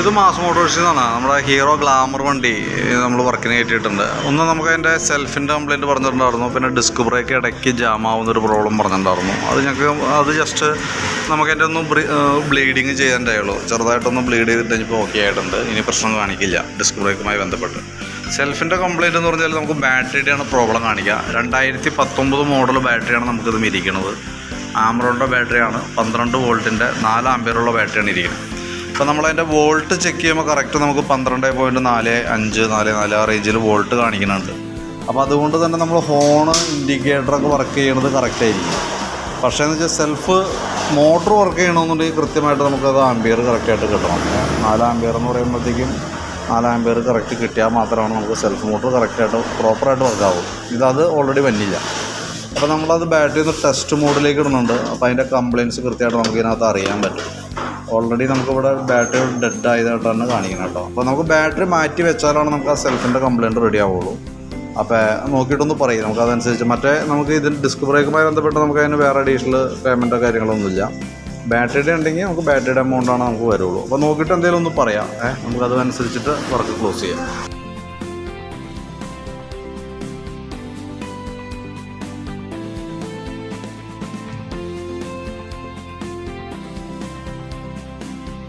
ഇത് മാസ് മോട്ടോഴ്സിൽ നിന്നാണ് നമ്മുടെ ഹീറോ ഗ്ലാമർ വണ്ടി നമ്മൾ വർക്കിന് കയറ്റിയിട്ടുണ്ട്. ഒന്ന് നമുക്ക് അതിന്റെ സെൽഫിന്റെ കംപ്ലയിന്റ് പറഞ്ഞിട്ടുണ്ടായിരുന്നു. പിന്നെ ഡിസ്ക് ബ്രേക്ക് ഇടയ്ക്ക് ജാം ആവുന്നൊരു പ്രോബ്ലം പറഞ്ഞിട്ടുണ്ടായിരുന്നു. അത് ഞങ്ങൾക്ക് അത് ജസ്റ്റ് നമുക്ക് അതിന്റെ ഒന്ന് ബ്ലീഡിങ് ചെയ്യാനുണ്ടായുള്ളൂ ചെറുതായിട്ടൊന്ന് ബ്ലീഡ് ചെയ്തിട്ട് ഇപ്പോൾ ഓക്കെ ആയിട്ടുണ്ട്. ഇനി പ്രശ്നം കാണിക്കില്ല. ഡിസ്ക് ബ്രേക്കുമായി ബന്ധപ്പെട്ട്. സെൽഫിന്റെ കംപ്ലയിന്റ് എന്ന് പറഞ്ഞാൽ നമുക്ക് ബാറ്ററിയുടെയാണ് പ്രോബ്ലം കാണിക്കുക. രണ്ടായിരത്തി പത്തൊമ്പത് മോഡൽ ബാറ്ററിയാണ് നമുക്കിത് ഇരിക്കുന്നത് ആമറോണിന്റെ ബാറ്ററിയാണ്. പന്ത്രണ്ട് വോൾട്ടിന്റെ നാല് ആംബിയറുള്ള ബാറ്ററിയാണ് ഇരിക്കുന്നത് അപ്പോൾ നമ്മളതിന്റെ വോൾട്ട് ചെക്ക് ചെയ്യുമ്പോൾ കറക്റ്റ് നമുക്ക് പന്ത്രണ്ട് പോയിന്റ് നാല് അഞ്ച് നാല് നാല് ആ റേഞ്ചിൽ വോൾട്ട് കാണിക്കുന്നുണ്ട്. അപ്പോൾ അതുകൊണ്ട് തന്നെ നമ്മൾ ഹോണ് ഇൻഡിക്കേറ്ററൊക്കെ വർക്ക് ചെയ്യണത് കറക്റ്റ് ആയിരിക്കും. പക്ഷേ എന്ന് വെച്ചാൽ സെൽഫ് മോട്ടർ വർക്ക് ചെയ്യണമെന്നുണ്ടെങ്കിൽ കൃത്യമായിട്ട് നമുക്കത് ആംബിയർ കറക്റ്റായിട്ട് കിട്ടണം. നാല് ആംബിയർ എന്ന് പറയുമ്പോഴത്തേക്കും നാല് ആംബിയർ കറക്റ്റ് കിട്ടിയാൽ മാത്രമാണ് നമുക്ക് സെൽഫ് മോട്ടർ കറക്റ്റായിട്ട് പ്രോപ്പറായിട്ട് വർക്കാവും ഇതത് ഓൾറെഡി വന്നില്ല. അപ്പോൾ നമ്മളത് ബാറ്ററി ഒന്ന് ടെസ്റ്റ് മോഡിലേക്ക് ഇടുന്നുണ്ട്. അപ്പോൾ അതിന്റെ കംപ്ലയിൻസ് കൃത്യമായിട്ട് നമുക്ക് ഇതിനകത്ത് അറിയാൻ പറ്റും. ഓൾറെഡി നമുക്കിവിടെ ബാറ്ററി ഡെഡ് ആയതായിട്ടാണ് കാണിക്കുന്നത് കേട്ടോ അപ്പോൾ നമുക്ക് ബാറ്ററി മാറ്റി വെച്ചാലാണ് നമുക്ക് ആ സെൽഫിന്റെ കംപ്ലയിന്റ് റെഡി ആവുള്ളൂ. അപ്പോൾ നോക്കിയിട്ടൊന്ന് പറയും നമുക്ക് അതനുസരിച്ച്. മറ്റേ നമുക്ക് ഇതിൽ ഡിസ്ക് ബ്രേക്കുമായി ബന്ധപ്പെട്ട് നമുക്ക് അതിന് വേറെ അഡീഷണൽ പേയ്മെന്റോ കാര്യങ്ങളൊന്നുമില്ല. ബാറ്ററിയുടെ ഉണ്ടെങ്കിൽ നമുക്ക് ബാറ്ററിയുടെ എമൗണ്ടാണ് നമുക്ക് വരുള്ളൂ. അപ്പോൾ നോക്കിയിട്ട് എന്തെങ്കിലും ഒന്ന് പറയാം. ഏഹ് നമുക്കതനുസരിച്ചിട്ട് വർക്ക് ക്ലോസ് ചെയ്യാം.